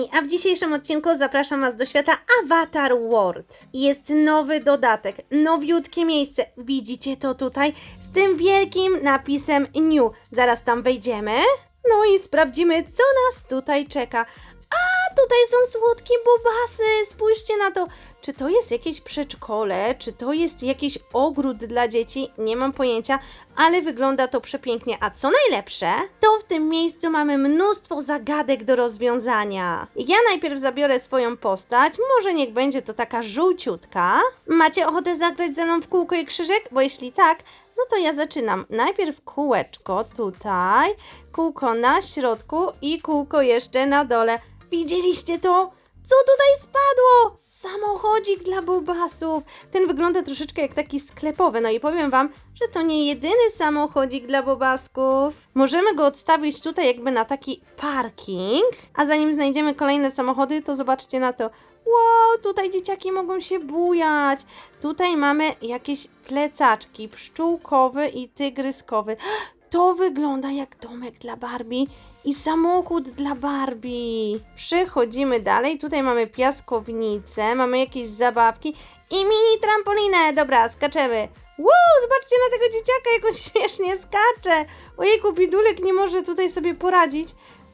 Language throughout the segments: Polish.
kochani, a w dzisiejszym odcinku zapraszam Was do świata Avatar World. Jest nowy dodatek, nowiutkie miejsce. Widzicie to tutaj? Z tym wielkim napisem New. Zaraz tam wejdziemy. No i sprawdzimy, co nas tutaj czeka. A, tutaj są słodkie bobasy. Spójrzcie na to. Czy to jest jakieś przedszkole? Czy to jest jakiś ogród dla dzieci? Nie mam pojęcia, ale wygląda to przepięknie. A co najlepsze, to w tym miejscu mamy mnóstwo zagadek do rozwiązania. Ja najpierw zabiorę swoją postać. Może niech będzie to taka żółciutka. Macie ochotę zagrać ze mną w kółko i krzyżyk? Bo jeśli tak, no to ja zaczynam. Najpierw kółeczko tutaj, kółko na środku i kółko jeszcze na dole. Widzieliście to? Co tutaj? Samochodzik dla bobasów. Ten wygląda troszeczkę jak taki sklepowy. No i powiem wam, że to nie jedyny samochodzik dla bobasków. Możemy go odstawić tutaj jakby na taki parking. A zanim znajdziemy kolejne samochody, to zobaczcie na to. Wow, tutaj dzieciaki mogą się bujać. Tutaj mamy jakieś plecaczki, pszczółkowy i tygryskowy. To wygląda jak domek dla Barbie i samochód dla Barbie. Przechodzimy dalej. Tutaj mamy piaskownicę, mamy jakieś zabawki i mini trampolinę. Dobra, skaczemy. Wow, zobaczcie na tego dzieciaka, jak on śmiesznie skacze. Ojejku, bidulek nie może tutaj sobie poradzić.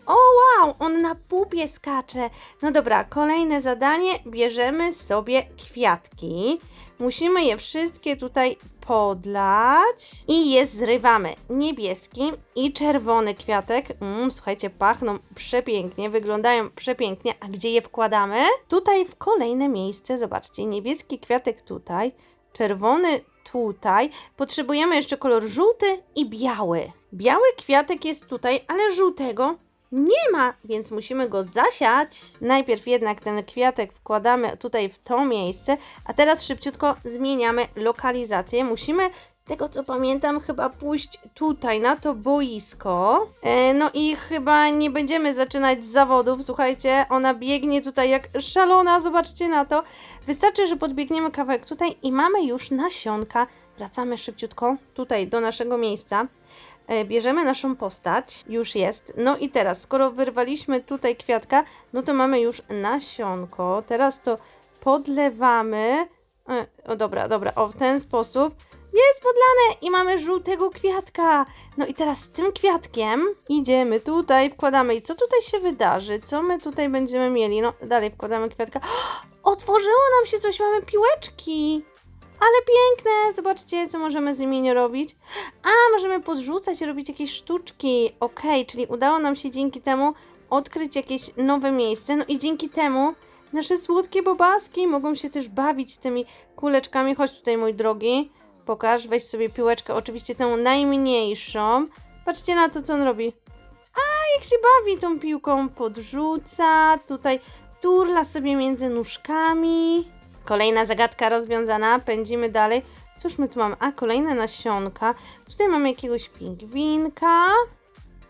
O wow, on na pupie skacze. No dobra, kolejne zadanie. Bierzemy sobie kwiatki. Musimy je wszystkie tutaj podlać i je zrywamy. Niebieski i czerwony kwiatek. Mm, słuchajcie, pachną przepięknie, wyglądają przepięknie. A gdzie je wkładamy? Tutaj w kolejne miejsce. Zobaczcie, niebieski kwiatek tutaj, czerwony tutaj. Potrzebujemy jeszcze kolor żółty i biały. Biały kwiatek jest tutaj, ale żółtego nie ma, więc musimy go zasiać. Najpierw jednak ten kwiatek wkładamy tutaj w to miejsce, a teraz szybciutko zmieniamy lokalizację. Musimy, tego co pamiętam, chyba pójść tutaj na to boisko. E, no i chyba nie będziemy zaczynać z zawodów. Słuchajcie, ona biegnie tutaj jak szalona, zobaczcie na to. Wystarczy, że podbiegniemy kawałek tutaj i mamy już nasionka. Wracamy szybciutko tutaj do naszego miejsca. E, bierzemy naszą postać, już jest. No i teraz, skoro wyrwaliśmy tutaj kwiatka, no to mamy już nasionko. Teraz to podlewamy. E, O dobra, dobra, o w ten sposób. Jest podlane i mamy żółtego kwiatka. No i teraz z tym kwiatkiem idziemy tutaj, wkładamy. I co tutaj się wydarzy? Co my tutaj będziemy mieli? No dalej wkładamy kwiatka. Otworzyło nam się coś, mamy piłeczki. Ale piękne! Zobaczcie, co możemy z nimi robić. A, możemy podrzucać, robić jakieś sztuczki. Okej, czyli udało nam się dzięki temu odkryć jakieś nowe miejsce. No i dzięki temu nasze słodkie bobaski mogą się też bawić tymi kuleczkami. Chodź tutaj, mój drogi. Pokaż, weź sobie piłeczkę, oczywiście tę najmniejszą. Patrzcie na to, co on robi. A, jak się bawi tą piłką, podrzuca, tutaj turla sobie między nóżkami. Kolejna zagadka rozwiązana, pędzimy dalej. Cóż my tu mamy? A, kolejne nasionka. Tutaj mamy jakiegoś pingwinka.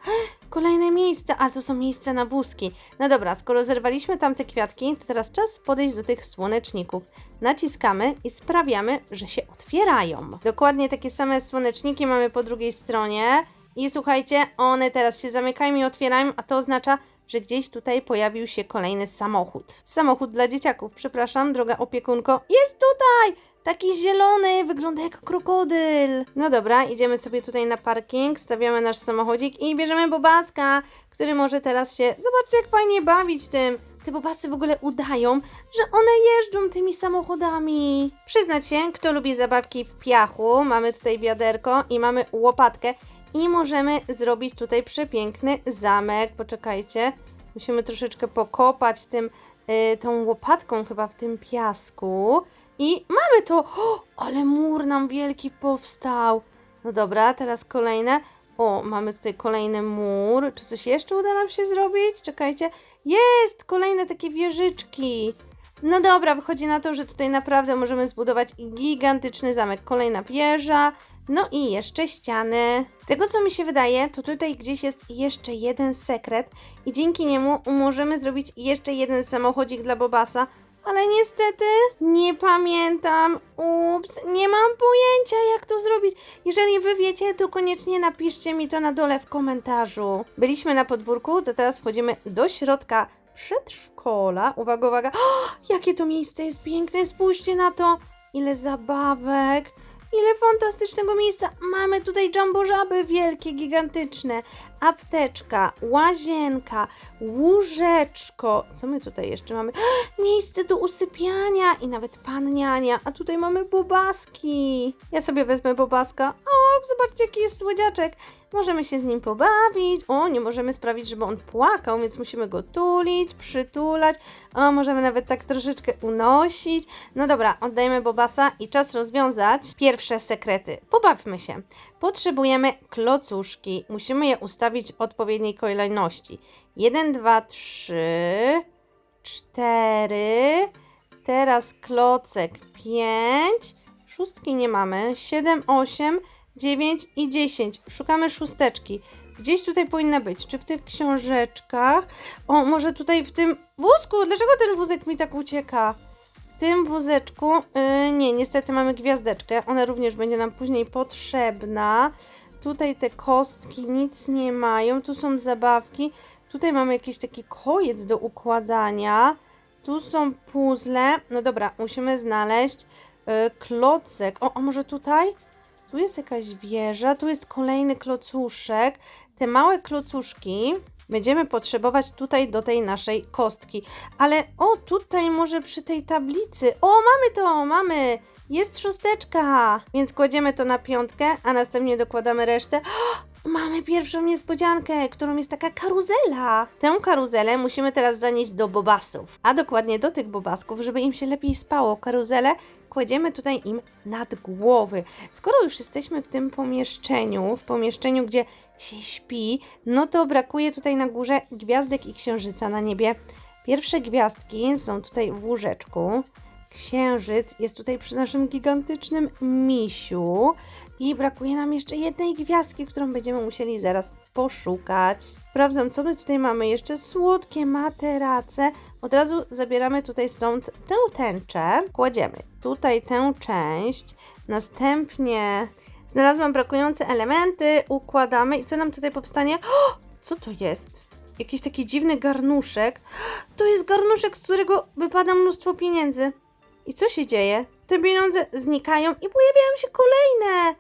Kolejne miejsca, a to są miejsca na wózki. No dobra, skoro zerwaliśmy tamte kwiatki, to teraz czas podejść do tych słoneczników. Naciskamy i sprawiamy, że się otwierają. Dokładnie takie same słoneczniki mamy po drugiej stronie. I słuchajcie, one teraz się zamykają i otwierają, a to oznacza, że gdzieś tutaj pojawił się kolejny samochód. Samochód dla dzieciaków, przepraszam, droga opiekunko. Jest tutaj! Taki zielony, wygląda jak krokodyl. No dobra, idziemy sobie tutaj na parking, stawiamy nasz samochodzik i bierzemy bobaska, który może teraz się... Zobaczcie, jak fajnie bawić tym. Te bobasy w ogóle udają, że one jeżdżą tymi samochodami. Przyznać się, kto lubi zabawki w piachu, mamy tutaj wiaderko i mamy łopatkę i możemy zrobić tutaj przepiękny zamek. Poczekajcie, musimy troszeczkę pokopać tym, y, tą łopatką chyba w tym piasku. I mamy to! O, ale mur nam wielki powstał. No dobra, teraz kolejne. O, mamy tutaj kolejny mur. Czy coś jeszcze uda nam się zrobić? Czekajcie. Jest! Kolejne takie wieżyczki. No dobra, wychodzi na to, że tutaj naprawdę możemy zbudować gigantyczny zamek. Kolejna wieża, no i jeszcze ściany. Z tego co mi się wydaje, to tutaj gdzieś jest jeszcze jeden sekret i dzięki niemu możemy zrobić jeszcze jeden samochodzik dla Bobasa. Ale niestety nie pamiętam. Ups, nie mam pojęcia jak to zrobić. Jeżeli wy wiecie, to koniecznie napiszcie mi to na dole w komentarzu. Byliśmy na podwórku, to teraz wchodzimy do środka przedszkola. Uwaga, uwaga. O, jakie to miejsce jest piękne, spójrzcie na to. Ile zabawek. Ile fantastycznego miejsca. Mamy tutaj jumbo żaby wielkie, gigantyczne. Apteczka, łazienka, łóżeczko. Co my tutaj jeszcze mamy? Miejsce do usypiania i nawet pan niania. A tutaj mamy bobaski. Ja sobie wezmę bobaska. O, zobaczcie jaki jest słodziaczek. Możemy się z nim pobawić. O, nie możemy sprawić, żeby on płakał, więc musimy go tulić, przytulać. O, możemy nawet tak troszeczkę unosić. No dobra, oddajemy Bobasa i czas rozwiązać pierwsze sekrety. Pobawmy się. Potrzebujemy klocuszki. Musimy je ustawić w odpowiedniej kolejności. 1, 2, 3, 4. Teraz klocek 5. Szóstki nie mamy. 7, 8, 9 i 10. Szukamy szósteczki. Gdzieś tutaj powinna być. Czy w tych książeczkach? O, może tutaj w tym wózku? Dlaczego ten wózek mi tak ucieka? W tym wózeczku, yy, nie, niestety mamy gwiazdeczkę. Ona również będzie nam później potrzebna. Tutaj te kostki nic nie mają. Tu są zabawki. Tutaj mamy jakiś taki kojec do układania. Tu są puzzle. No dobra, musimy znaleźć yy, klocek. O, a może tutaj? Tu jest jakaś wieża, tu jest kolejny klocuszek. Te małe klocuszki będziemy potrzebować tutaj do tej naszej kostki. Ale o, tutaj może przy tej tablicy. O, mamy to, mamy! Jest szósteczka! Więc kładziemy to na piątkę, a następnie dokładamy resztę. Mamy pierwszą niespodziankę, którą jest taka karuzela. Tę karuzelę musimy teraz zanieść do bobasów, a dokładnie do tych bobasków, żeby im się lepiej spało. Karuzelę kładziemy tutaj im nad głowy. Skoro już jesteśmy w tym pomieszczeniu, w pomieszczeniu, gdzie się śpi, no to brakuje tutaj na górze gwiazdek i księżyca na niebie. Pierwsze gwiazdki są tutaj w łóżeczku. Księżyc jest tutaj przy naszym gigantycznym misiu. I brakuje nam jeszcze jednej gwiazdki, którą będziemy musieli zaraz poszukać. Sprawdzam, co my tutaj mamy. Jeszcze słodkie materace. Od razu zabieramy tutaj stąd tę tęczę. Kładziemy tutaj tę część. Następnie znalazłam brakujące elementy. Układamy. I co nam tutaj powstanie? O, co to jest? Jakiś taki dziwny garnuszek. To jest garnuszek, z którego wypada mnóstwo pieniędzy. I co się dzieje? Te pieniądze znikają i pojawiają się kolejne.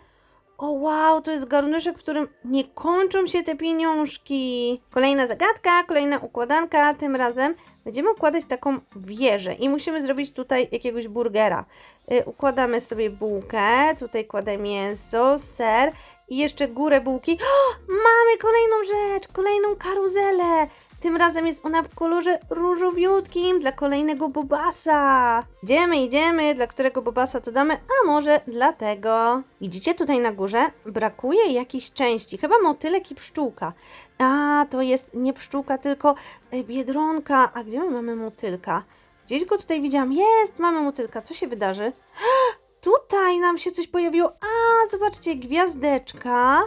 O wow, to jest garnuszek, w którym nie kończą się te pieniążki. Kolejna zagadka, kolejna układanka. Tym razem będziemy układać taką wieżę i musimy zrobić tutaj jakiegoś burgera. Y, układamy sobie bułkę, tutaj kładę mięso, ser i jeszcze górę bułki. O, mamy kolejną rzecz, kolejną karuzelę. Tym razem jest ona w kolorze różowiutkim dla kolejnego bobasa. Idziemy, idziemy, dla którego bobasa to damy, a może dla tego. Widzicie tutaj na górze? Brakuje jakiejś części, chyba motylek i pszczółka. A, to jest nie pszczółka, tylko e, biedronka. A gdzie my mamy motylka? Gdzieś go tutaj widziałam. Jest, mamy motylka. Co się wydarzy? Tutaj nam się coś pojawiło. A, zobaczcie, gwiazdeczka.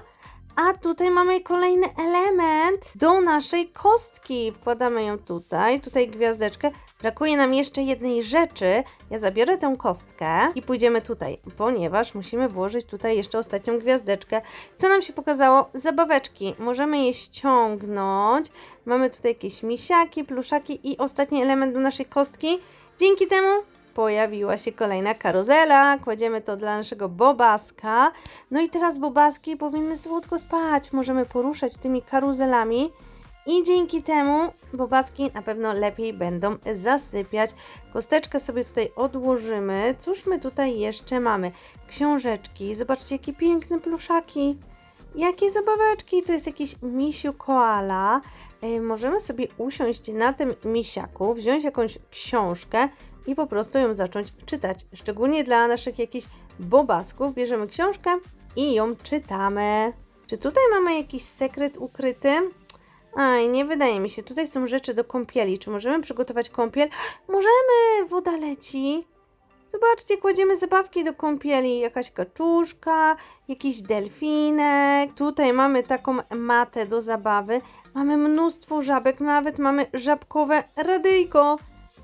A tutaj mamy kolejny element do naszej kostki. Wkładamy ją tutaj, tutaj gwiazdeczkę. Brakuje nam jeszcze jednej rzeczy. Ja zabiorę tę kostkę i pójdziemy tutaj, ponieważ musimy włożyć tutaj jeszcze ostatnią gwiazdeczkę. Co nam się pokazało? Zabaweczki. Możemy je ściągnąć. Mamy tutaj jakieś misiaki, pluszaki i ostatni element do naszej kostki. Dzięki temu pojawiła się kolejna karuzela. Kładziemy to dla naszego bobaska. No i teraz bobaski powinny słodko spać. Możemy poruszać tymi karuzelami. I dzięki temu bobaski na pewno lepiej będą zasypiać. Kosteczkę sobie tutaj odłożymy. Cóż my tutaj jeszcze mamy? Książeczki. Zobaczcie, jakie piękne pluszaki. Jakie zabaweczki. To jest jakiś misiu koala. E, możemy sobie usiąść na tym misiaku, wziąć jakąś książkę i po prostu ją zacząć czytać. Szczególnie dla naszych jakichś bobasków bierzemy książkę i ją czytamy. Czy tutaj mamy jakiś sekret ukryty? Aj, nie wydaje mi się. Tutaj są rzeczy do kąpieli. Czy możemy przygotować kąpiel? Możemy! Woda leci. Zobaczcie, kładziemy zabawki do kąpieli. Jakaś kaczuszka, jakiś delfinek. Tutaj mamy taką matę do zabawy. Mamy mnóstwo żabek, nawet mamy żabkowe radyjko.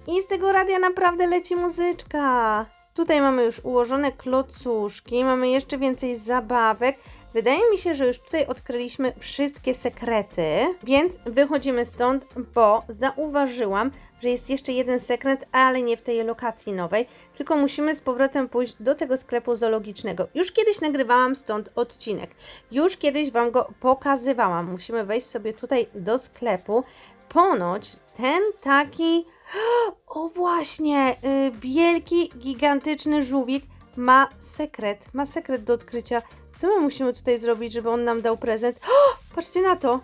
I z tego radia naprawdę leci muzyczka. Tutaj mamy już ułożone klocuszki, mamy jeszcze więcej zabawek. Wydaje mi się, że już tutaj odkryliśmy wszystkie sekrety, więc wychodzimy stąd, bo zauważyłam, że jest jeszcze jeden sekret, ale nie w tej lokacji nowej, tylko musimy z powrotem pójść do tego sklepu zoologicznego. Już kiedyś nagrywałam stąd odcinek, już kiedyś Wam go pokazywałam. Musimy wejść sobie tutaj do sklepu. Ponoć ten taki. O właśnie, y, wielki, gigantyczny żółwik ma sekret, ma sekret do odkrycia. Co my musimy tutaj zrobić, żeby on nam dał prezent? O, patrzcie na to!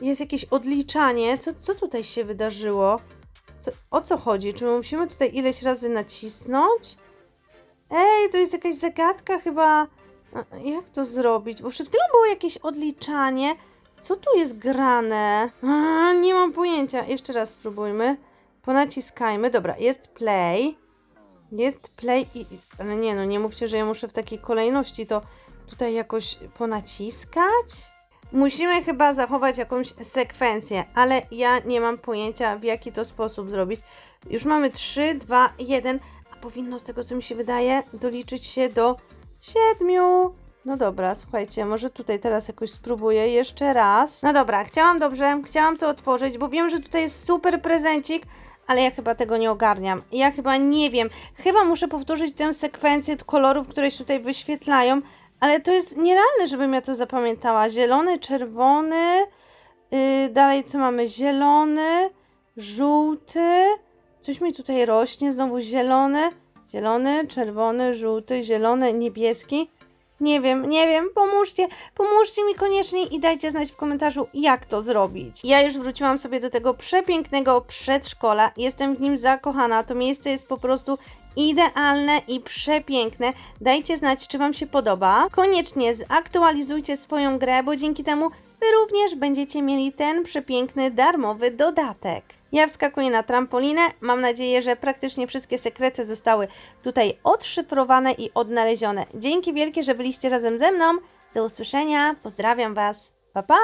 Jest jakieś odliczanie. Co, co tutaj się wydarzyło? Co, o co chodzi? Czy my musimy tutaj ileś razy nacisnąć? Ej, to jest jakaś zagadka chyba. Jak to zrobić? Bo przed chwilą było jakieś odliczanie. Co tu jest grane? A, nie mam pojęcia. Jeszcze raz spróbujmy. Ponaciskajmy. Dobra, jest play. Jest play i... Ale nie no, nie mówcie, że ja muszę w takiej kolejności to tutaj jakoś ponaciskać. Musimy chyba zachować jakąś sekwencję, ale ja nie mam pojęcia w jaki to sposób zrobić. Już mamy 3, 2, 1, a powinno z tego co mi się wydaje doliczyć się do 7. No dobra, słuchajcie, może tutaj teraz jakoś spróbuję jeszcze raz. No dobra, chciałam dobrze, chciałam to otworzyć, bo wiem, że tutaj jest super prezencik, ale ja chyba tego nie ogarniam. Ja chyba nie wiem. Chyba muszę powtórzyć tę sekwencję kolorów, które się tutaj wyświetlają, ale to jest nierealne, żebym ja to zapamiętała. Zielony, czerwony, yy, dalej co mamy? Zielony, żółty, coś mi tutaj rośnie, znowu zielony, zielony, czerwony, żółty, zielony, niebieski. Nie wiem, nie wiem, pomóżcie, pomóżcie mi koniecznie i dajcie znać w komentarzu, jak to zrobić. Ja już wróciłam sobie do tego przepięknego przedszkola, jestem w nim zakochana, to miejsce jest po prostu idealne i przepiękne. Dajcie znać, czy Wam się podoba. Koniecznie zaktualizujcie swoją grę, bo dzięki temu Wy również będziecie mieli ten przepiękny darmowy dodatek. Ja wskakuję na trampolinę. Mam nadzieję, że praktycznie wszystkie sekrety zostały tutaj odszyfrowane i odnalezione. Dzięki wielkie, że byliście razem ze mną. Do usłyszenia. Pozdrawiam Was. Pa pa!